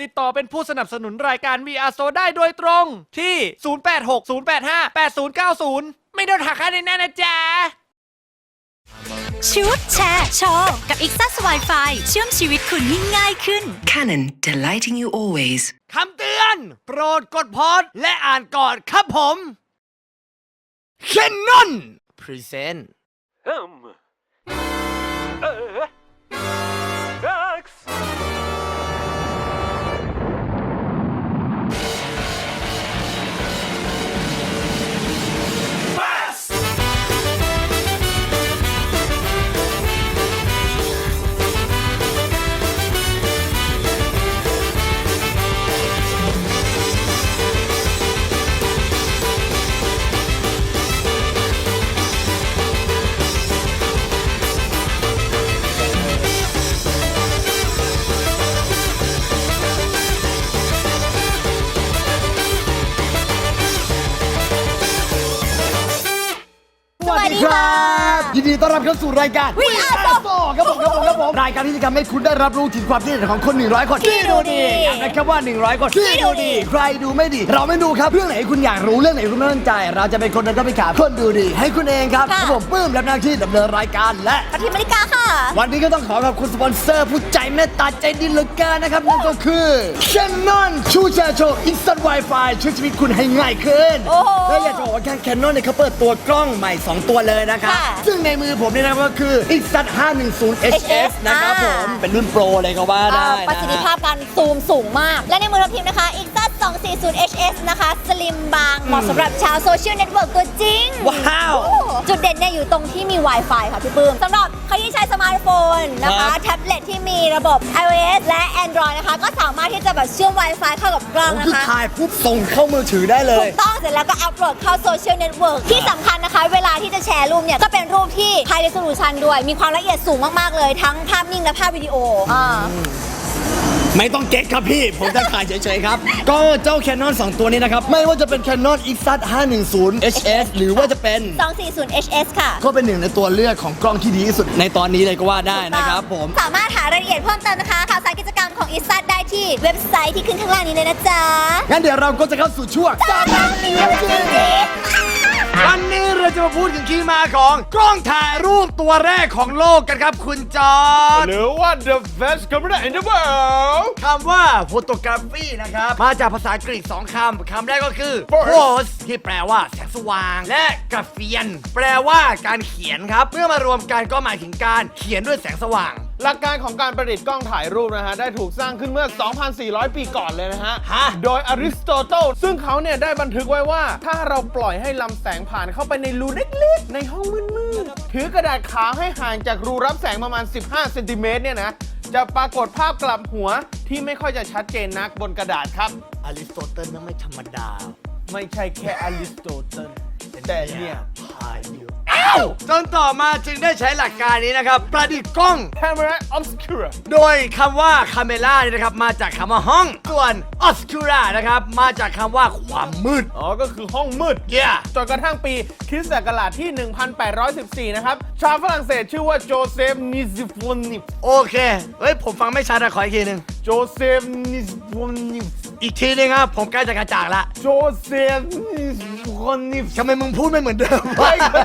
ติดต่อเป็นผู้สนับสนุนรายการ VR s o ได้โดยตรงที่ 0860858090 ไม่โดนหักค่าในหน้านะจ๊ะ ชุดแชร์โชว์ กับ Exas Wi-Fi เชื่อมชีวิตคุณให้ง่ายขึ้น Canon, delighting you always. คำเตือน โปรดกดพอดและอ่านก่อนครับผมเคนนอนพรีเซนต์ Um. Uh. เข้าสู่รายการ We Are So ครับผมครับผมครับผมรายการที่จะทำให้คุณได้รับรู้ถึงความคิดเห็นของคน 100 คนที่ดูดีย้ำนะครับว่า 100 คนที่ดูดี ใครดูไม่ดี เราไม่ดูครับเรื่องไหนคุณอยากรู้เรื่องไหนคุณไม่มั่นใจ เราจะเป็นคนเดินเข้าไปถามคนดูดี ให้คุณเองครับค่ะ ผมปื้มรับหน้าที่ดำเนินรายการและ ปฏิมาริกาค่ะ วันนี้ก็ต้องขอขอบคุณสปอนเซอร์ผู้ใจเมตตาใจดีเหลือเกินนะครับ นั่นก็คือ Canon ชูแชร์โชว์ Instant Wi-Fi ช่วยชีวิตคุณให้ง่ายขึ้น โอ้โหและอยากจะบอกว่าทาง Canon เนี่ยเขาเปิดตัวกล้องใหม่ 2 ตัวเลยนะครับ ค่ะซึ่งในมือผมเนี่ยนะครับก็คือ Instant 510 HS นะครับผม เป็นรุ่นโปรเลยก็ว่าได้อ่าประสิทธิภาพการซูมสูงมาก และในมือทัพทีมนะคะ Exas 240 HS นะคะ สลิมบาง เหมาะสำหรับชาวโซเชียลเน็ตเวิร์กตัวจริง ว้าวโอ้จุดเด่นเนี่ยอยู่ตรงที่มี Wi-Fi ค่ะพี่ปื้มสำหรับใครที่ใช้สมาร์ทโฟนนะครัคะ บ แท็บเล็ตที่มีระบบ iOS และ Android นะคะ ก็สามารถที่จะแบบเชื่อม Wi-Fi เข้ากับกล้องผมนะคือคะ ถ่ายปุ๊บส่งเข้ามือถือได้เลถูย กต้องเสร็จแล้วก็อัปโหลดเข้าโซเชียลเน็ตเวิร์กที่สำคัญนะคะ เวลาที่จะแชร์รูปเนี่ย ก็เป็นรูปที่ High Resolution ด้วย มีความละเอียดสูงมาก ๆ เลย ทั้งภาพนิ่งและภาพวิดีโออ่า ไม่ต้องเก๊กครับพี่ ผมจะถ่ายเฉยๆครับ ก็เจ้า Canon 2 ตัวนี้นะครับ ไม่ว่าจะเป็น Canon EOS 510 HS หรือว่าจะเป็น 240 HS ค่ะ ก็เป็นหนึ่งในตัวเลือกของกล้องที่ดีที่สุดในตอนนี้เลยก็ว่าได้นะครับผม สามารถหารายละเอียดเพิ่มเติมนะคะข่าวสารกิจกรรมของ i s a t ได้ที่เว็บไซต์ที่ขึ้นข้างล่างนี้เลยนะจ๊ะงั้นเดี๋ยวเราก็จะเข้าสู่ช่วงสาระจริง วันนี้เราจะมาพูดถึงที่มาของกล้องถ่ายรูปตัวแรกของโลกกันครับคุณจอร์ดหรือว่า the best camera in the world คำว่า photography นะครับ มาจากภาษาอังกฤษสองคำคำแรกก็คือ First pose ที่แปลว่าแสงสว่าง และ graphian แปลว่าการเขียนครับ เมื่อมารวมกันก็หมายถึงการเขียนด้วยแสงสว่าง หลักการของการประดิษฐ์กล้องถ่ายรูปนะฮะ ได้ถูกสร้างขึ้นเมื่อ 2,400 ปีก่อนเลยนะฮะ ฮะ โดยอริสโตเติลซึ่งเขาเนี่ยได้บันทึกไว้ว่า ถ้าเราปล่อยให้ลำแสงผ่านเข้าไปในรูเล็กๆ ในห้องมืดๆ ถือกระดาษขาวให้ห่างจากรูรับแสงประมาณ 15เซนติเมตรเนี่ยนะ จะปรากฏภาพกลับหัวที่ไม่ค่อยจะชัดเจนนักบนกระดาษครับ อริสโตเติลนั้นไม่ธรรมดา ไม่ใช่แค่อริสโตเติล แต่เนี่ยพายอยู่อ้าวจนต่อมาจึงได้ใช้หลักการนี้นะครับ ประดิษฐ์กล้อง camera obscura โดยคำว่า camera เนี่ยนะครับ มาจากคำว่าห้อง ส่วน obscura นะครับ มาจากคำว่าความมืด อ๋อ ก็คือห้องมืด Yeah จนกระทั่งปีคริสต์ศักราชที่ 1814 นะครับ ชาวฝรั่งเศสชื่อว่าโจเซฟนิซิฟอนิฟโอเค เฮ้ย ผมฟังไม่ชัดอะขออีกทีหนึ่งโจเซฟนิซิฟอนิฟอีกทีหนึงครับ ผมใกล้จะกระจ่างละ โจเซฟนิซิ ฟอนิฟทำไมมึงพูดไม่เหมือนเดิมใช่วะ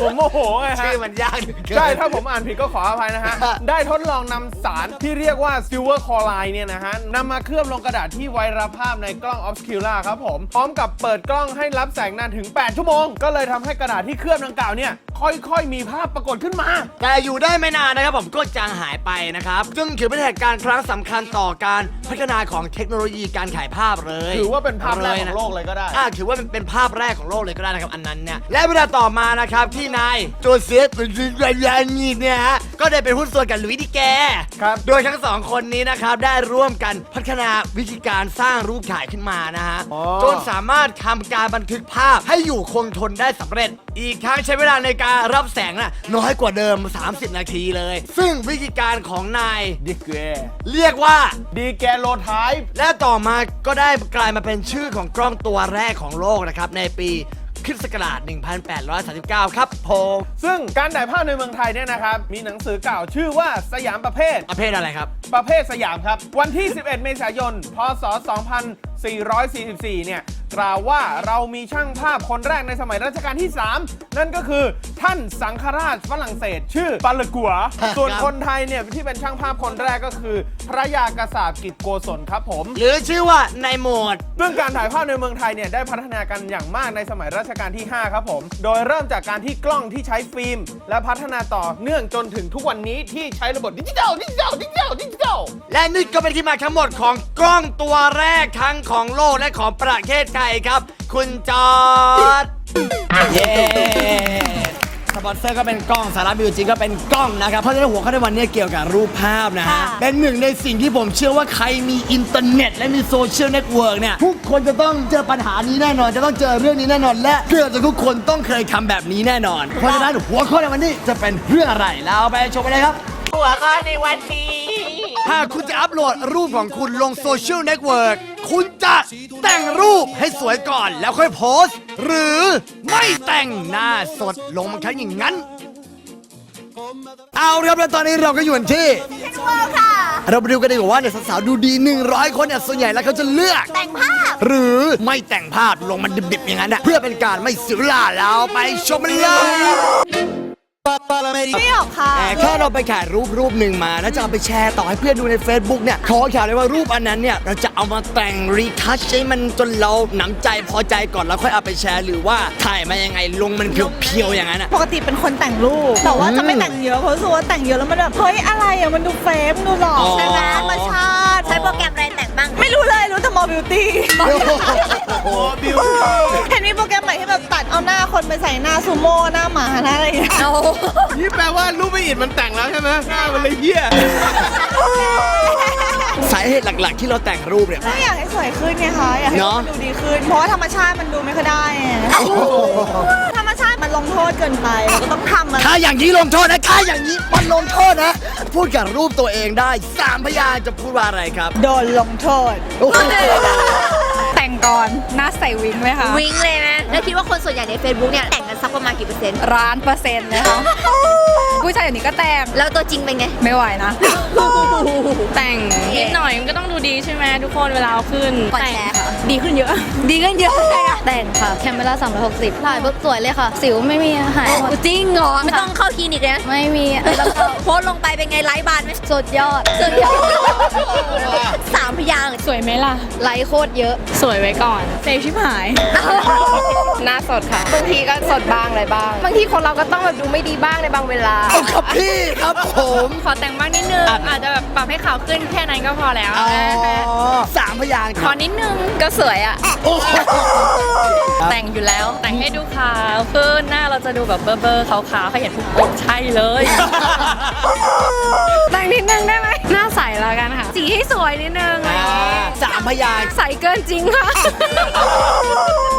ผมโมโหไงฮะชื่อมันยากเหลือเกิน ใช่ถ้าผมอ่านผิดก็ขออภัยนะฮะ ได้ทดลองนำสารที่เรียกว่าซิลเวอร์คอไลน์เนี่ยนะฮะนำมาเคลือบลงกระดาษที่ไวรัภาพในกล้อง Obscura ครับผม พร้อมกับเปิดกล้องให้รับแสงนานถึง 8 ชั่วโมง ก็เลยทำให้กระดาษที่เคลือบดังกล่าวเนี่ย ค่อยๆ มีภาพปรากฏขึ้นมา แต่อยู่ได้ไม่นานนะครับผมก็จางหายไปนะครับ ซึ่งถือเป็นเหตุการณ์ครั้งสำคัญต่อการพัฒนาของเทคโนโลยีการถ่ายภาพเลยถือว่าเป็นภาพแรกขนะองโลกเลยก็ได้ อ่าถือว่าเป็นเป็นภาพแรกของโลกเลยก็ได้นะครับอันนั้นเนี่ยและเวลาต่อมานะครับที่นายโจเซฟหรือรายานีเนี่ยฮะก็ได้เป็นหุ้นส่วนกับหลุยส์ดิแกครับ โดยทั้งสองคนนี้นะครับได้ร่วมกันพัฒนาวิธีการสร้างรูปถ่ายขึ้นมานะฮะอ๋อ จนสามารถทำการบันทึกภาพให้อยู่คงทนได้สำเร็จ อีกทั้งใช้เวลาในการรับแสงน่ะน้อยกว่าเดิม 30 นาทีเลย ซึ่งวิธีการของนาย ดิเกเรียกว่า ดีแกโลไทป์ และต่อมาก็ได้กลายมาเป็นชื่อของกล้องตัวแรกของโลกนะครับ ในปีคคริสต์ศักราช1839 ครับผมซึ่งการถ่ายภาพในเมืองไทยเนี่ยนะครับ มีหนังสือเก่าชื่อว่าสยามประเภท ประเภทอะไรครับ ประเภทสยามครับ วันที่ 11 เมษายน พศ 2444 เนี่ยกล่าวว่าเรามีช่างภาพคนแรกในสมัยรัชกาลที่ 3 นั่นก็คือท่านสังฆราชฝรั่งเศส ชื่อปาลกัว ส่วนคนไทยเนี่ยที่เป็นช่างภาพคนแรกก็คือ พระยากษัตริย์กิจโกศลครับผม หรือชื่อว่านายโหมด เรื่องการถ่ายภาพในเมืองไทยเนี่ยได้พัฒนากันอย่างมากในสมัยรัชกาลที่ 5 ครับผม โดยเริ่มจากการที่กล้องที่ใช้ฟิล์ม และพัฒนาต่อเนื่องจนถึงทุกวันนี้ที่ใช้ระบบดิจิทัลดิจิทัลดิจิทัลดิจิทัลและนี่ก็เป็นที่มาทั้งหมดของกล้องตัวแรกทั้งของโลกและของประเทศไทยครับ คุณจอร์ดเย้สปอนเซอร์ก็เป็นกล้องสาระมีอยู่จริงก็เป็นกล้องนะครับ เพราะฉะนั้นหัวข้อในวันนี้เกี่ยวกับรูปภาพนะฮะ ค่ะ เป็นหนึ่งในสิ่งที่ผมเชื่อว่าใครมีอินเทอร์เน็ต และมีโซเชียลเน็ตเวิร์กเนี่ย ทุกคนจะต้องเจอปัญหานี้แน่นอน จะต้องเจอเรื่องนี้แน่นอน และเกือบจะทุกคนต้องเคยทำแบบนี้แน่นอน เพราะฉะนั้นหัวข้อในวันนี้จะเป็นเรื่องอะไรเราไปชมกันเลยครับ หากคุณจะอัปโหลดรูปของคุณลงโซเชียลเน็ตเวิร์กคุณจะแต่งรูปให้สวยก่อนแล้วค่อยโพสต์ หรือไม่แต่งหน้าสดลงมาแค่อย่างนั้น เอาละครับแล้วตอนนี้เราก็อยู่กันที่เซ็นเวิร์ค่ะ เราไปดูกันดีกว่าว่าเนี่ยสาวๆดูดี 100 คนเนี่ยส่วนใหญ่แล้วเขาจะเลือก แต่งภาพ หรือไม่แต่งภาพลงมันดิบๆอย่างนั้นนะเพื่อเป็นการไม่เสียเวลาเราไปชมมันเลย ไม่ออกค่ะ แค่เราไปถ่ายรูปรูปหนึ่งมาแล้วจะเอาไปแชร์ต่อให้เพื่อนดูใน Facebook เนี่ยขอข่าวเลยว่ารูปอันนั้นเนี่ยเราจะเอามาแต่งรีทัชให้มันจนเราหนำใจพอใจก่อนแล้วค่อยเอาไปแชร์ หรือว่าถ่ายมายังไงลงมันเพียวๆอย่างนั้นอะปกติเป็นคนแต่งรูป แต่ว่าจะไม่แต่งเยอะเพราะรู้สึกว่าแต่งเยอะแล้วมันแบบเฮ้ยอะไรอะมันดูเฟมดูหล่ออ๋อใช่ไหมธรรมชาติใช้โปรแกรมอะไรแต่งบ้างไม่รู้เลยรู้แต่มอบิวตี้โอ้บิวเห็นมีโปรแกรมใหม่ที่แบบตัดเอาหน้าคนไปใส่หน้าซูโม่หน้าหมาหน้าอะไรอย่างเงี้ยเอานี่แปลว่ารูปไม่อิดมันแต่งแล้วใช่ไหมหน้ามันเลยเหี้ยสาเหตุหลักๆ ที่เราแต่งรูปเนี่ย ก็อยากให้สวยขึ้นไงคะอยากให้เนอะ มันดูดีขึ้น เพราะว่าธรรมชาติมันดูไม่ค่อยได้อะธรรมชาติมันลงโทษเกินไปเราก็ต้องทำมันถ้าอย่างนี้ลงโทษนะถ้าอย่างนี้มันลงโทษนะ พูดกับรูปตัวเองได้สามพยางค์จะพูดว่าอะไรครับโดนลงโทษ โอ้โหแต่งก่อนหน้าใส่วิงไหมคะ วิงเลยไหมแล้วคิดว่าคนส่วนใหญ่ใน Facebook เนี่ย แต่งกัน สักประมาณกี่เปอร์เซ็นต์ร้านเปอร์เซ็นต์เลยค่ะผู้ชายเดี๋ยวนี้ก็แต่งแล้วตัวจริงเป็นไง ไม่ไหวนะ แต่งนิดหน่อยมันก็ต้องดูดีใช่ไหมทุกคนเวลาเอาขึ้นก่อนแต่งแชร์ค่ะ ดีขึ้นเยอะ ดีกันเยอะเลยอะแต่งค่ะแคมเมรา360ถ่ายปุ๊บสวยเลยค่ะ สิวไม่มีหายหมดจริงเหรอไม่ต้องเข้าคลินิกเลยนะไม่มีแล้วก็โพสต์ลงไปเป็นไงไลฟ์บานไหมสุดยอดสุดยอดสามพยางค์สวยไหมล่ะ ไลค์โคตรเยอะ สวยไว้ก่อนเซฟชิบหาย หน้าสดค่ะ บางทีก็สดบ้างอะไรบ้าง บางทีคนเราก็ต้องแบบดูไม่ดีบ้างในบางเวลาเอาครับพี่ครับผมขอแต่งบ้างนิดนึง อาจจะแบบปรับให้ขาวขึ้นแค่นั้นก็พอแล้วอ๋อสามพยางค์ขอนิดนึงก็สวยอะโอ้โหแต่งอยู่แล้วแต่งให้ดูขาวขึ้นหน้าเราจะดูแบบเบอร์เบอร์ๆขาวๆให้เห็นทุกอกใช่เลยแต่งนิดนึงได้ไหมหน้าใสแล้วกันค่ะ สีให้สวยนิดนึงอะไรอย่างเงี้ยสามพยางค์ใสเกินจริงค่ะ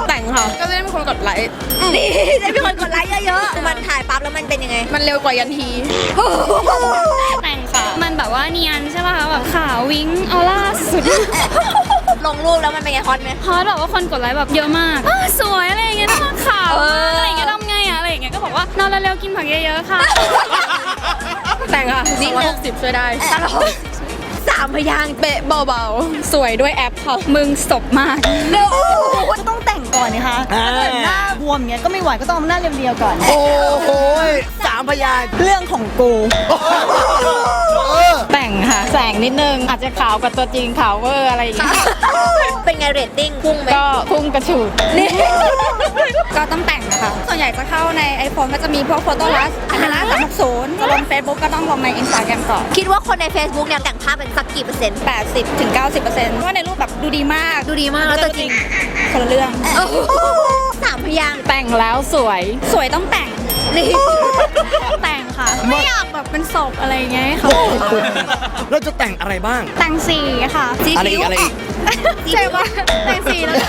แต่ง ค่ะ ก็จะได้มีคนกดไลค์นี่ได้มีคนกดไลค์เยอะๆ มันถ่ายปั๊บแล้วมันเป็นยังไง มันเร็วกว่ายันที แต่งค่ะ มันแบบว่าเนียนใช่ป่ะคะแบบขาววิ้งออร่าสุดลงรูปแล้วมันเป็นไงฮอตไหมเพราะแบบว่าคนกดไลค์แบบเยอะมากอ้าวสวยอะไรอย่างเงี้ยน่ารักขาวมากอะไรอย่างเงี้ยทำไงอะอะไรอย่างเงี้ยก็บอกว่านอนเร็วๆกินผักเยอะๆค่ะ แต่งค่ะนิดนึงสิบช่วยได้สามพยางค์เบะเบาๆ สวยด้วยแอปค่ะ มึงศพมากเร็วก็ต้องแต่ง ก่อนนะคะอ่าถ้าเกิดหน้าบวมเงี้ยก็ไม่ไหวก็ต้องเอาหน้าเรียวๆก่อน โอ้โหสามพยางค์เรื่องของกูเออแต่งค่ะ แสงนิดนึง อาจจะขาวกว่าตัวจริงขาวเวอร์อะไรอย่างเงี้ยเป็นไงเรตติ้งพุ่งไหมก็พุ่งกระฉูดนี่ก็ต้องแต่งนะคะ ส่วนใหญ่จะเข้าใน iPhone ก็จะมีพวกโฟโต้ลัสอันนั้น360จะลง Facebook ก็ต้องลงใน Instagram ก่อน คิดว่าคนใน Facebook เนี่ยแต่งภาพเป็นสักกี่เปอร์เซ็นต์80ถึง90%เพราะว่าในรูปแบบดูดีมากดูดีมากแล้วตัวจริงคนละเรื่องโอ้โหสามพยางค์แต่งแล้วสวย สวยต้องแต่ง นี่แต่งค่ะ ไม่อยากแบบเป็นศพอะไรอย่างเงี้ยค่ะเราจะแต่งอะไรบ้าง แต่งสีค่ะสีอะไรอีกอะไรอีกใช่ปะแต่งสีแล้ว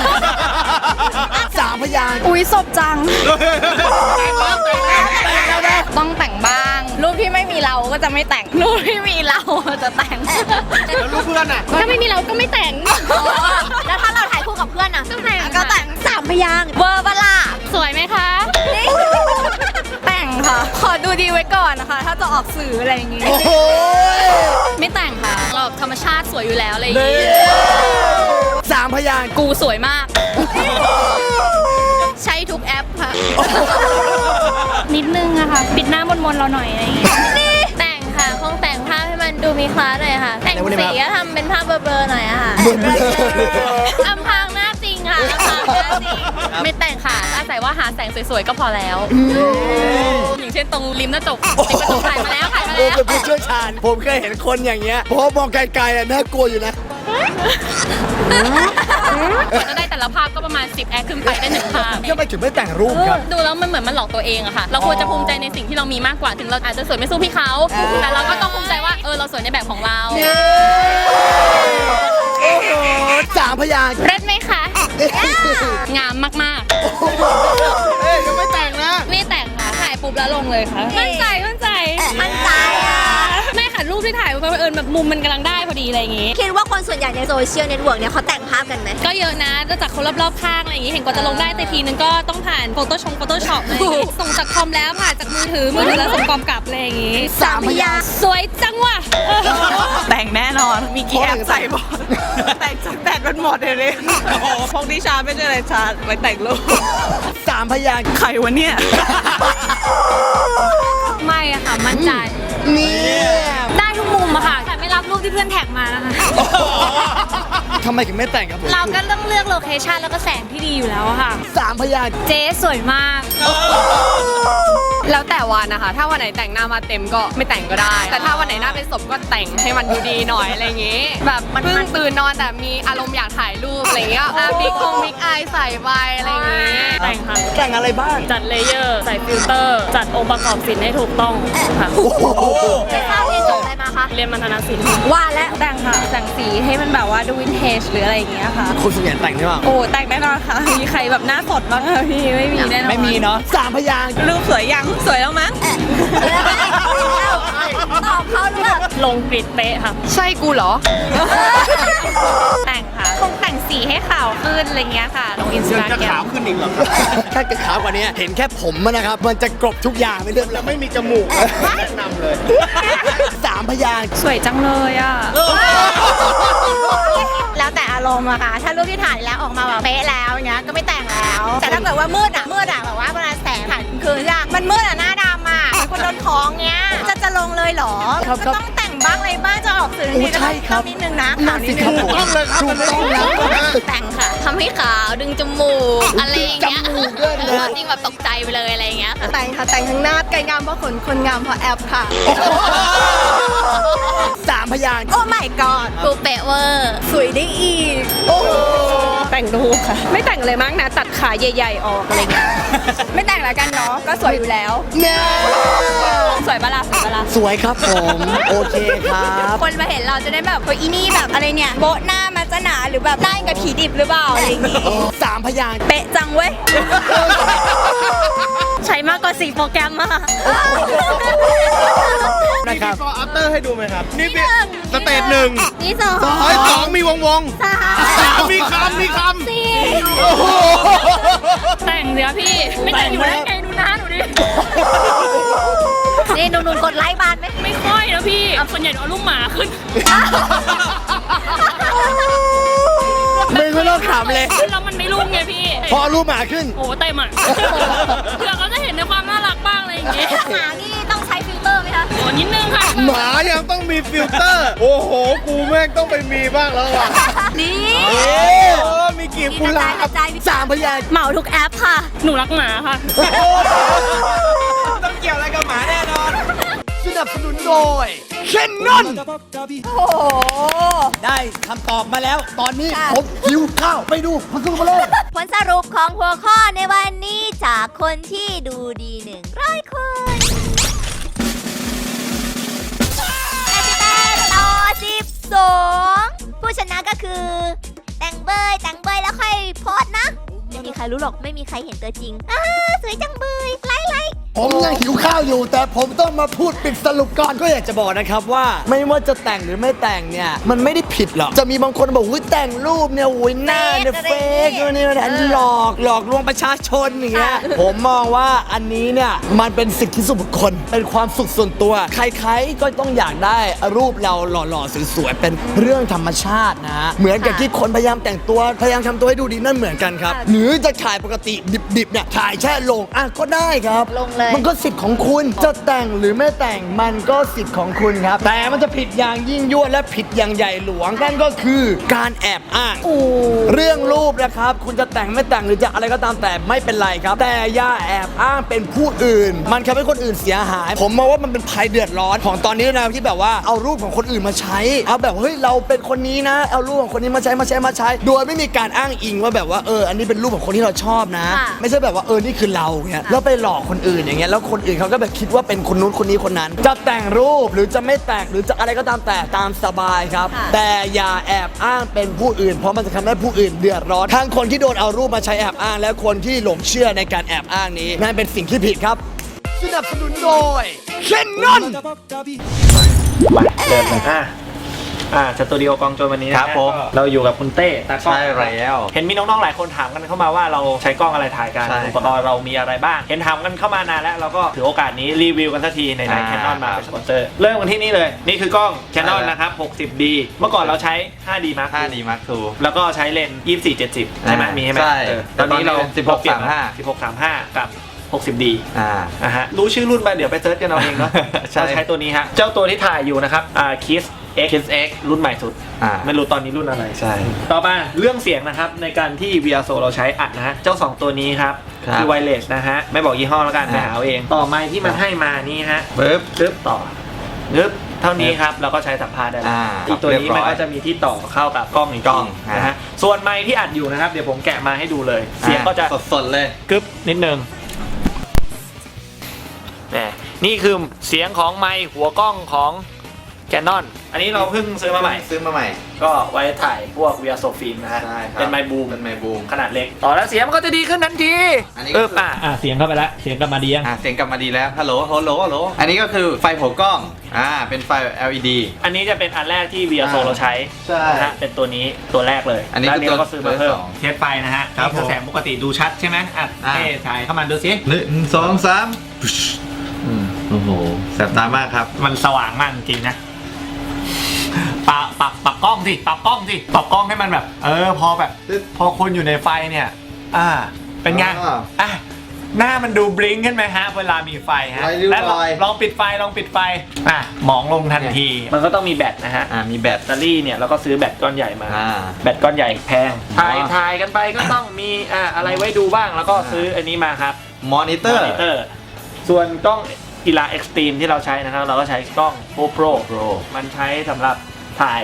สามพยางค์อุ้ยศพจัง ต้องแต่งบ้าง รูปที่ไม่มีเราก็จะไม่แต่ง รูปที่มีเราจะแต่ง แล้วรูปเพื่อนอะ ถ้าไม่มีเราก็ไม่แต่ง แล้วถ้าเราถ่ายคู่กับเพื่อนอะก็แต่งก็แต่งสามพยางค์เวอร์บล่าสวยไหมค่ะ ขอดูดีไว้ก่อนนะคะ ถ้าจะออกสื่ออะไรอย่างงี้ โอ้โหไม่แต่งค่ะเราธรรมชาติสวยอยู่แล้วอะไรอย่างนี่งี้ สามพยางค์กูสวยมาก ใช้ทุกแอปค่ะ นิดนึงอะค่ะ ปิดหน้ามนๆเราหน่อยอะไรอย่างงี้แต่งค่ะคงแต่งภาพให้มันดูมีคลาสหน่อยค่ะ แต่งสีก็ทำเป็นภาพเบลอๆหน่อยอะค่ะอำพราง ไม่แต่งค่ะ อาศัยว่าหาแสงสวยๆ ก็พอแล้ว อย่างเช่นตรงริมหน้าจกริมกระจกถ่ายมาแล้วถ่ายมาโอ้แล้วเป็นผู้เชี่ยวชาญ ผมเคยเห็นคนอย่างเงี้ยเพราะว่ามองไกลๆอะน่ากลัวอยู่นะ กว่าจะได้แต่ละภาพก็ประมาณ 10 แอคขึ้นไปได้หนึ่งภาพทำไมถึงไม่แต่งรูปครับ ดูแล้วมันเหมือนมันหลอกตัวเองอะค่ะ เราควรจะภูมิใจในสิ่งที่เรามีมากกว่า ถึงเราอาจจะสวยไม่สู้พี่เขา แต่เราก็ต้องภูมิใจว่า เออ เราสวยในแบบของเราส งามมากเอ้ยยังไม่แต่งนะๆ ไม่แต่งค่ะถ่ายปุ๊บแล้วลงเลยค่ะ มั่นใจ มั่นใจ มั่นใจอะไม่ค่ะรู ปที่ถ่ายเพราะเอิญแบบมุมมันกำลังได้พอดีอะไรอย่างงี้ คิดว่าคนส่วนใหญ่ในโซเชียลเน็ตเวิร์กเนี่ยเขาแต่งภาพกันไหม ก็เยอะนะก็จากคนรอบๆข้างอะไรอย่างงี้ เห็นกว่าจะลงได้แต่ทีนึงก็ต้องผ่านโฟโต้ชงโฟโต้ช็อปอะไรอย่างงี้ส่งจากคอมแล้วผ่านจากมือถือมือถือแล้วส่งคอมกลับอะไรอย่างงี้สามพยางค์ สวยจังว่ะ แต่งแน่นอน มีกี่แอปใส่บอดแต่งจนแบตมันหมดเลยเลยพกที่ชาร์จไม่ใช่อะไรชาร์จไว้แต่งรูปสามพยางค์ใครวะเนี่ย ไม่อะค่ะ มั่นใจ เนี่ยได้ ทุกมุมอะค่ะแต่ไม่รับรูปที่เพื่อนแท็กมานะคะทำไมถึงไม่แต่งครับผมเราก็ต้องเลือกโลเคชันแล้วก็แสงที่ดีอยู่แล้วอะค่ะ สามพยางค์เจ๊สวยมาก แล้วแต่วันนะคะ ถ้าวันไหนแต่งหน้ามาเต็มก็ไม่แต่งก็ได้ แต่ถ้าวันไหนหน้าเป็นศพก็แต่งให้มันดูดีหน่อยอะไรอย่างงี้ แบบเพิ่งตื่นนอนแต่มีอารมณ์อยากถ่ายรูปอะไรอย่างเงี้ยอะบิ๊กคงบิ๊กอายใส่ไปอะไรอย่างงี้แต่งค่ะ แต่งอะไรบ้าง จัดเลเยอร์ ใส่ฟิลเตอร์ จัดองค์ประกอบสินให้ถูกต้องค่ะไม่ทราบเรียนจบอะไรมา คะเรียนมัณฑนศิลป์ว่าแล้วแต่งค่ะแต่งสีให้มันแบบว่าดูวินเทจหรืออะไรอย่างเงี้ยค่ะคนส่วนใหญ่แต่งหรือเปล่าโอ้แต่งแน่นอนค่ะ มีใครแบบหน้าสดบ้างคะพี่ไม่มีแน่นอนไม่มีเนาะสามพยางค์รูปสวยยังสวยแล้วมั้งตอบเขาหรือเปล่าลงกริดเป๊ะค่ะ ใช่กูเหรอแต่ง ค่ะคงแต่งสีให้ขาวขึ้นอะไรเงี้ยค่ะ ลงอินสตาแกรมถ้าเกิดขาวกว่านี้เห็นแค่ผมอะนะครับ มันจะกรบทุกอย่างไม่เรื่องแล้วไม่มีจมูกแนะนำเลย สามพยางค์สวยจังเลยอะ แล้วแต่อารมณ์อะค่ะ ถ้ารูปที่ถ่ายแล้วออกมาแบบเป๊ะแล้วอย่างเงี้ย ก็ไม่แต่งแล้ว แต่ถ้าเกิดว่ามืดอะมืดอะแบบว่าเวลาแสงถ่ายกลางคืนใช่ปะมันมืดอะหน้าดำอะเหมือนคนโดนของเงี้ย จะจะลงเลยเหรอครับก็ต้องแต่ง บ้างอะไรบ้างจะออกสื่อโอ้ทีก็ใช่ต้องครับต้องนิดนึงนะนั่นสิครับถูกต้องเลยครับถูกต้องแล้วแต่งค่ะทำให้ขาวดึงจมูกอะไรอย่างเงี้ยจมูกด้วยนะเออจริงแบบตกใจไปเลยอะไรอย่างเงี้ยค่ะแต่งค่ะแต่งทั้งหน้าไก่งามเพราะขนคนงามเพราะแอปค่ะสามพยางค์โอ้ my god กูเป๊ะเวอร์สวยได้อีก แต่งรูปค่ะ ไม่แต่งเลยมั้งนะ ตัดขาใหญ่ ๆ ออกอะไรเงี้ยไม่แต่งแล้วกันเนาะก็สวยอยู่แล้วเนี่ยสวยบาลาสวยบาลาสวยครับผมโอเคครับคนมาเห็นเราจะได้แบบเฮ้ยอีนี่แบบอะไรเนี่ยโบะหน้ามาจะหนาหรือแบบหน้ากับผีดิบหรือเปล่าอะไรอย่างงี้สามพยางค์เป๊ะจังเว้ยใช้มากกว่าสี่โปรแกรมอะ นะครับก็อัปเตอร์ให้ดูไหมครับ นี่เป็นสเตจหนึ่งนี่สองเฮ้ยสองมีวงวงสามมีคำมีคำโอ้โหแต่งเดี๋ยวพี่ ไม่แต่งอยู่ได้ไงดูหน้าหนูดิ นี่หนุ่นๆกดไลค์บานไหมไม่ค่อยนะพี่ส่วนใหญ่หนูเอาลูกหมาขึ้น มึงไม่ต้องขำเลยแล้วมันไม่รุ่งไงพี่ พอเอารูปหมาขึ้น โอ้เต็มอะเผื่อเขาจะเห็นในความน่ารักบ้างอะไรอย่างเงี้ย หมานี่ อร์ไหมคะโอ้นิดนึงค่ะ หมายังต้องมีฟิลเตอร์ โอ้โห กูแม่งต้องไปมีบ้างแล้วว่ะนี่เออมีกีบกุหลาบกระจายกระจายสามพยางค์เหมาทุกแอปค่ะ หนูรักหมาค่ะ ต้องเกี่ยวอะไรกับหมาแน่นอน สนับสนุนโดยเคนนอนโอ้โห ได้คำตอบมาแล้ว ตอนนี้ผมหิวข้าว ไปดูพัสดุมาเลย ผลสรุปของหัวข้อในวันนี้จากคนที่ดูดีหนึ่งร้อยคน องผู้ชนะก็คือ แต่งเบยแต่งเบยแล้วค่อยโพสต์นะ ไม่มีใครรู้หรอกไม่มีใครเห็นตัวจริงอ้าสวยจังเบยไลค์ไลค์ ผมยังหิวข้าวอยู่ แต่ผมต้องมาพูดปิดสรุปก่อน ก็อยากจะบอกนะครับว่าไม่ว่าจะแต่งหรือไม่แต่งเนี่ย มันไม่ได้ผิดหรอก จะมีบางคนบอกอุ้ยแต่งรูปเนี่ยอุ้ยหน้าเนี่ยเฟกเนี่ยเนี่ยหลอกหลอกลวงประชาชนอย่างเงี้ยผมมองว่าอันนี้เนี่ยมันเป็นสิทธิส่วนบุคคล เป็นความสุขส่วนตัว ใครๆก็ต้องอยากได้รูปเราหล่อๆสวยๆเป็นเรื่องธรรมชาตินะฮะเหมือนกับที่คนพยายามแต่งตัวพยายามทำตัวให้ดูดีนั่นเหมือนกันครับ หรือจะถ่ายปกติดิบๆเนี่ยถ่ายแช่ลงอะก็ได้ครับลงเลยมันก็สิทธิ์ของคุณจะแต่งหรือไม่แต่งมันก็สิทธิ์ของคุณครับ แต่มันจะผิดอย่างยิ่งยวดและผิดอย่างใหญ่หลวงนั่นก็คือการแอบอ้างเรื่องรูปนะครับ คุณจะแต่งไม่แต่งหรือจะอะไรก็ตามแต่ไม่เป็นไรครับ แต่อย่าแอบอ้างเป็นผู้อื่น มันทำให้คนอื่นเสียหาย ผมมองว่ามันเป็นภัยเดือดร้อนของตอนนี้นะที่แบบว่าเอารูปของคนอื่นมาใช้เอาแบบเฮ้ยเราเป็นคนนี้นะ เอารูปของคนนี้มาใช้มาใช้มาใช้ โดยไม่มีการอ้างอิงว่าแบบว่าเอออันนี้เป็นรูปของคนที่เราชอบนะค่ะไม่ใช่แบบว่าเออนี่คือเราเงี้ยแล้วไปหลอกคนอื่นอย่างเงี้ยแล้วคนอื่นเขาก็แบบคิดว่าเป็นคนนู้นคนนี้คนนั้น จะแต่งรูปหรือจะไม่แต่งหรือจะอะไรก็ตามแต่ตามสบายครับ ค่ะ แต่อย่าแอบอ้างเป็นผู้อื่น เพราะมันจะทำให้ผู้อื่นเดือดร้อนทั้งคนที่โดนเอารูปมาใช้แอบอ้าง และคนที่หลงเชื่อในการแอบอ้างนี้นั่นเป็นสิ่งที่ผิดครับ สนับสนุนโดยเคนนอนมาเริ่มเลยอะ อ่าสตูดิโอกองโจรวันนี้นะครับผมเราอยู่กับคุณเต้ตากล้องใช่แล้ว เห็นมีน้องๆหลายคนถามกันเข้ามาว่าเราใช้กล้องอะไรถ่ายกันใช่อุปกรณ์เรามีอะไรบ้าง เห็นถามกันเข้ามานานแล้วเราก็ถือโอกาสนี้รีวิวกันสักทีในในอ่าแคนนอนมาครับเป็นสปอนเซอร์เริ่มกันที่นี่เลย นี่คือกล้องแคนนอนใช่แล้ว นะครับ 60D เมื่อก่อนเราใช้ 5D Mark 5D Mark II แล้วก็ใช้เลนส์24 70 ใช่ไหมอ่ามีมีใช่ไหมใช่เออแต่ตอนนี้เราตอนนี้เป็น16เปลี่ยนมา35 16 35 กับ 60D อ่านะฮะรู้ชื่อรุ่นไปเดี๋ยวไปเซิร์ชกันเอาเองเนาะ ใช่ เราใช้ตัวนี้ฮะ เจ้าตัวที่ถ่ายอยู่นะครับอ่า Kiss X Kiss X รุ่นใหม่สุด อ่า ไม่รู้ตอนนี้รุ่นอะไร ใช่ ต่อมาเรื่องเสียงนะครับในการที่ VR So เราใช้อัดนะฮะเจ้า 2 ตัวนี้ครับครับคือไวเลสนะฮะ ไม่บอกยี่ห้อแล้วกันไปอ่า หาเอาเอง ต่อไมค์ที่มันให้มานี่ฮะปึ๊บปึ๊บต่อปึ๊บเท่านี้ครับเราก็ใช้สัมภาษณ์ได้แล้วอ่าอีกตัวนี้เรียบร้มันอยก็จะมีที่ต่อเข้ากับกล้องอีกกล้องทีนะฮะส่วนไมค์ที่อัดอยู่นะครับ เดี๋ยวผมแกะมาให้ดูเลย เสียงก็จะสดๆเลย กึ๊บนิดนึงแหมนี่คือเสียงของไมค์หัวกล้องของ แคนนอน อันนี้เราเพิ่งซื้อมาใหม่ ซื้อมาใหม่ ก็ไว้ถ่ายพวกเวียโซฟิล์มนะฮะ ใช่ครับ เป็นไมค์บูมเป็นไมค์บูม ขนาดเล็ก ต่อแล้วเสียงมันก็จะดีขึ้นทันทีอันนี้ก็เออคืออ่อะ อะเสียงเข้าไปแล้วเสียงกลับมาดียังอ่าเสียงกลับมาดีแล้วฮัลโหลฮัลโหลฮัลโหลอันนี้ก็คือไฟหัวกล้องอ่าเป็นไฟ LED อันนี้จะเป็นอันแรกที่เวียโซอ่า เราใช้ใช่ นะฮะ เป็นตัวนี้ตัวแรกเลยอันนี้แล้วคือเราก็ซื้อมาเพิ่มตัวสองเทสไฟนะฮะครับนี่คือผมแสงปกติดูชัดใช่ไหมอะอ่า เท่ถ่ายเข้ามาดูสิ หนึ่งสองสามอืมโอ้โหแสบตามากครับ มันสว่างมากจริงๆนะ ปรับปรับปรับกล้องสิปรับกล้องสิปรับกล้องให้มันแบบ เออ พอแบบ พอคนอยู่ในไฟเนี่ย อ่า เป็นไงอ่าอะหน้ามันดูบลิงก์ขึ้นไหมฮะ เวลามีไฟฮะไฟริ้วแล้วลองรอยลองปิดไฟลองปิดไฟอะมองลงทันที มันก็ต้องมีแบตนะฮะ อ่ามีแบต แบตเตอรี่เนี่ยเราก็ซื้อแบตก้อนใหญ่มา อ่า แบตก้อนใหญ่แพงถ่ายอ๋อ ถ่ายกันไปก็ต้องมีอ่าอะไรไว้ดูบ้างแล้วก็ซื้ออันนี้มาครับมอนิเตอร์ มอนิเตอร์ ส่วนกล้องกีฬาเอ็กซ์ตรีมที่เราใช้นะครับ เราก็ใช้กล้อง GoPro Pro มันใช้สำหรับ ถ่าย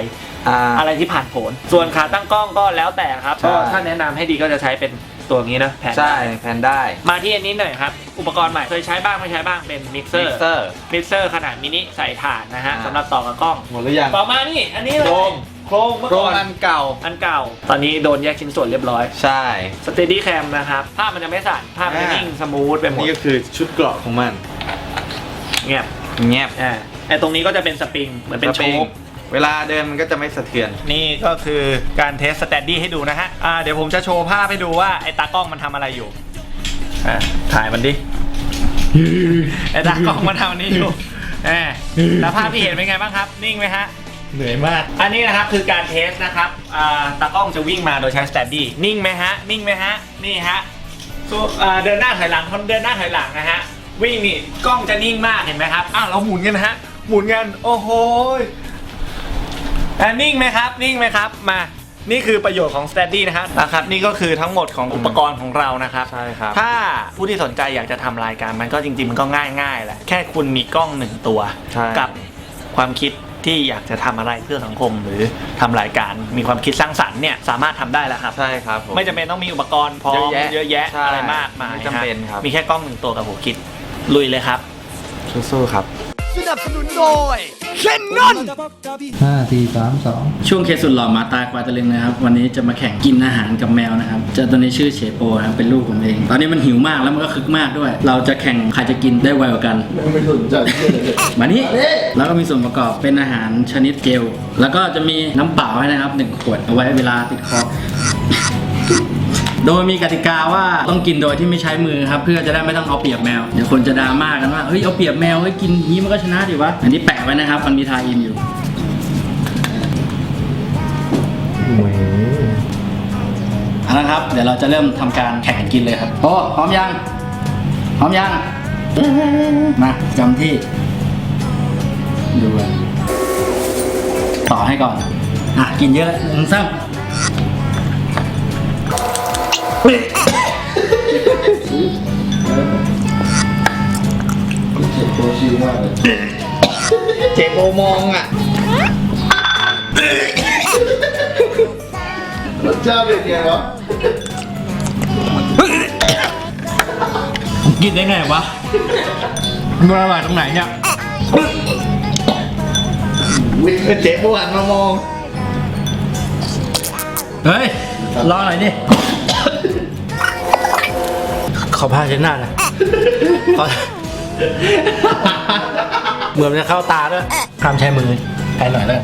อ่า อะไรที่ผ่านผล ส่วนขาตั้งกล้องก็แล้วแต่ครับใช่ ก็ถ้าแนะนำให้ดีก็จะใช้เป็นตัวนี้นะแผ่นใช่แพนได้มาที่อันนี้หน่อยครับ อุปกรณ์ใหม่เคยใช้บ้างไม่ใช้บ้างเป็นมิกเซอมิร์กเซอร์ มิกเซอร์ขนาดมินิใส่ถ่านนะฮะอ่า สำหรับต่อกับกล้อง หมดหรือยัง ต่อมานี่อันนี้เลยโครง โครงเมื่อโครงก่อนอันเก่า อันเก่า ตอนนี้โดนแยกชิ้นส่วนเรียบร้อยใช่ สเตดี้แคมนะครับภาพมันจะไม่สั่นภาพมันจะอ่านิ่งสมูทไปหมดนี่ก็คือชุดเกราะของมัน เงียบเงียบ อ่าไอตรงนี้ก็จะเป็นสปริงเหมือนเป็นโชสปริง ค เวลาเดินมันก็จะไม่สะเทือน นี่ก็คือการเทสสแตนดี้ให้ดูนะฮะอ่าเดี๋ยวผมจะโชว์ภาพให้ดูว่าไอ้ตากล้องมันทำอะไรอยู่อ่าถ่ายมันดิไอ้ตากล้องมันทำอันนี้อยู่แหมแล้วภาพที่เห็นเป็นไงบ้างครับ นิ่งไหมฮะ เหนื่อยมาก อันนี้นะครับคือการเทสนะครับอ่าตากล้องจะวิ่งมาโดยใช้สแตนดี้ นิ่งไหมฮะ นิ่งไหมฮะ นี่ฮะสู้อ่าเดินหน้าถอยหลังคนเดินหน้าถอยหลังนะฮะ วิ่งนี่กล้องจะนิ่งมากเห็นไหมครับ อ้าวเราหมุนกันนะฮะ หมุนกัน โอ้โหย อะนิ่งไหมครับ นิ่งไหมครับ มา นี่คือประโยชน์ของ Steady นะฮะนะครับ นี่ก็คือทั้งหมดของอุปกรณ์ของเรานะครับ ใช่ครับ ถ้าผู้ที่สนใจอยากจะทำรายการมันก็จริง ๆ มันก็ง่ายๆแหละ แค่คุณมีกล้องหนึ่งตัว ใช่ กับความคิดที่อยากจะทำอะไรเพื่อสังคม หรือทำรายการมีความคิดสร้างสรรค์เนี่ยสามารถทำได้แล้วครับ ใช่ครับผม ไม่จำเป็นต้องมีอุปกรณ์พร้อมเยอะแยะเยอะแยะใช่อะไรมากมายไม่จำเป็นครับ มีแค่กล้องหนึ่งตัวกับหัวคิดลุยเลยครับ สู้ๆครับ สนับสนุนโดยเคนนอนช่วงเคสสุดหล่อหมาตายควายตะลึงนะครับ วันนี้จะมาแข่งกินอาหารกับแมวนะครับเจ้าตัวนี้ชื่อเชโปนะครับเป็นลูกผมเอง ตอนนี้มันหิวมากแล้วมันก็คึกมากด้วย เราจะแข่งใครจะกินได้ไวกว่ากันไม่สนใจมานี้แล้วก็มีส่วนประกอบเป็นอาหารชนิดเจลแล้วก็จะมีน้ำเปล่าให้นะครับหนึ่งขวดเอาไว้เวลาติดคอ โดยมีกติกาว่าต้องกินโดยที่ไม่ใช้มือครับเพื่อจะได้ไม่ต้องเอาเปรียบแมวเดี๋ยวคนจะดราม่ากันว่าเฮ้ยเอาเปรียบแมวเฮ้ยกินอย่างนี้มันก็ชนะดิวะอันนี้แปะไว้นะครับ มันมีทาอินอยู่เอาละครับ เดี๋ยวเราจะเริ่มทำการแข่งกินเลยครับโอ้พร้อมยังพร้อมยังมาจำที่ดูต่อให้ก่อนอะกินเยอะหนึ่งซ้ำ เจโปมองอะรสชาติเป็นไงวะกินได้ไงวะมันอร่อยตรงไหนเนี่ยวิ่งเจ๊ปวดมามอง เฮ้ย รอหน่อยดิ ขอผ้าเช็ดหน้าหน่อยขอเหมือนมันจะเข้าตาด้วยห้ามใช้มือใช้หน่อยเลย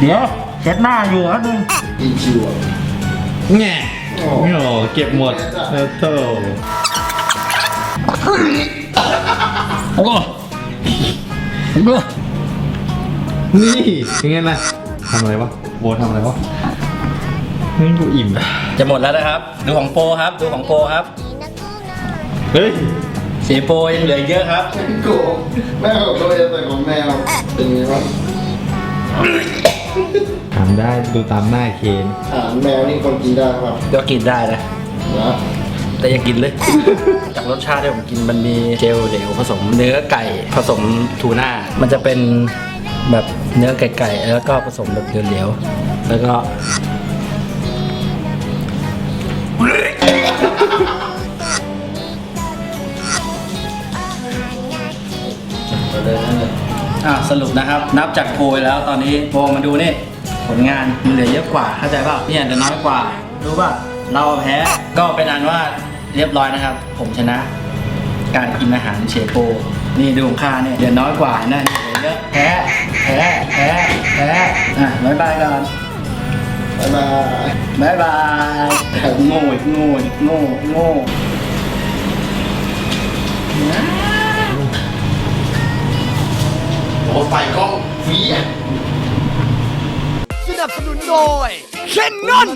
เดี๋ยวเช็ดหน้าอยู่ครับนึงกินชิวอะแง่โอ้เก็บหมดแล้วโธ่โอ้โหนี่ยังไงล่ะทำอะไรวะโบทำอะไรวะนี่กูอิ่มจะหมดแล้วนะครับ ดูของโปรครับ ดูของโปรครับ เฮ้ยเสียโปรยังเหลืออีกเยอะครับ โกแม่ของตัวเองแต่ของแมวเป็นไงวะทำได้ดูตามหน้าเคนอาหารแมวนี่คนกินได้ครับก็กินได้นะ นะแต่ยังกินเลย จากรสชาติที่ผมกินมันมีเจลเหลวผสมเนื้อไก่ผสมทูน่า มันจะเป็นแบบเนื้อไก่ๆแล้วก็ผสมแบบเหลวๆแล้วก็ อะสรุปนะครับ นับจากโพยแล้วตอนนี้โพมาดูนี่ผลงานมันเหลือเยอะกว่าเข้าใจเปล่าเนี่ยเหลือน้อยกว่า รู้ป่ะเราแพ้ก็เป็นอันว่าเรียบร้อยนะครับ ผมชนะ การกินอาหารเชโป นี่ดูของข้าเนี่ยเหลือน้อยกว่านั่นเหลือเยอะแพ้แพ้แพ้แพ้อะบ๊ายบายก่อนบ๊ายบายบ๊ายบายโง่อีกโง่อีกโง่โง่ โอ้ไฟกล้องฟรีอะสนับสนุนโดยเคนนอน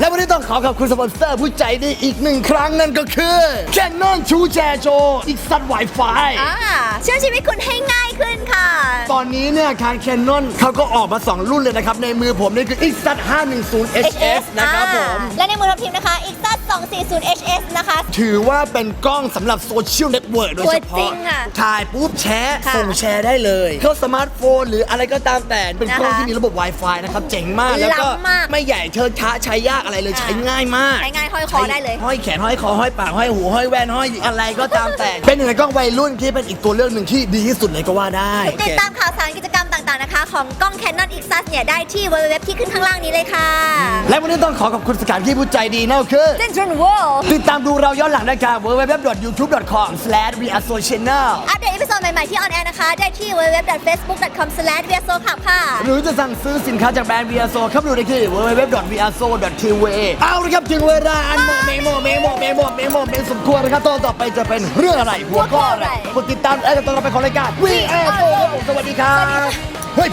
และวันนี้ต้องขอขอบคุณสปอนเซอร์ผู้ใจดีอีกหนึ่งครั้งนั่นก็คือเคนนอนชูแจโจอีกสัตว์ไวไฟอ่าเชื่อชีวิตคุณให้ง่ายขึ้นค่ะ ตอนนี้เนี่ยทางแคนนอนเขาก็ออกมา 2 รุ่นเลยนะครับ ในมือผมนี่คือ x 510 HS นะครับผม และในมือทัพทีมนะคะอีกซัด 240 HS นะคะ ถือว่าเป็นกล้องสำหรับโซเชียลเน็ตเวิร์กโดยเฉตัวจริพาะงอะถ่ายปุ๊บแชร์ค่ะส่งแชร์ได้เลย เข้าสมาร์ทโฟนหรืออะไรก็ตามแต่เป็นกล้องนะคะที่มีระบบ Wi-Fi นะครับ เจ๋งมากแล้วก็ล้ำมากไม่ใหญ่เทิดท้าใช้ยากอะไรเลยอ่าใช้ง่ายมากใช้ง่ายห้อยคอได้เลย ห้อยแขนห้อยคอห้อยปากห้อยหูห้อยแว่นห้อยอะไรก็ตามแต่ เป็นหนึ่งในกล้องวัยรุ่นที่เป็นอีกตัวเลือกหนึ่งที่ดีที่สุดเลยก็ว่าได้ ติดตามข่าวสารกิจกรรม ต่างๆนะคะ ของกล้อง Canon Exus เนี่ยได้ที่ www ที่ขึ้นข้างล่างนี้เลยค่ะและวันนี้ต้องขอขอบคุณสถานที่ผู้ใจดีนั่นก็คือ Central World ติดตามดูเราย้อนหลังได้จาก www.youtube.com/viassociational อัปเดตอีพิโซดใหม่ๆที่ออนแอร์นะคะ ได้ที่ www.facebook.com/viasoclub ค่ะ หรือจะสั่งซื้อสินค้าจากแบรนด์ Viaso เข้าไปดูได้ที่ www.viaso.tv เอาละครับถึงเวลาอันโมเมโมเมโมเมโมเมโมเมสมควรนะครับตอนต่อไปจะเป็นเรื่องอะไรหัวข้ออะไรกดติดตามไอ้ตอนต่อไปของรายการ Viaso ครับผมสวัสดีครับเฮ้ย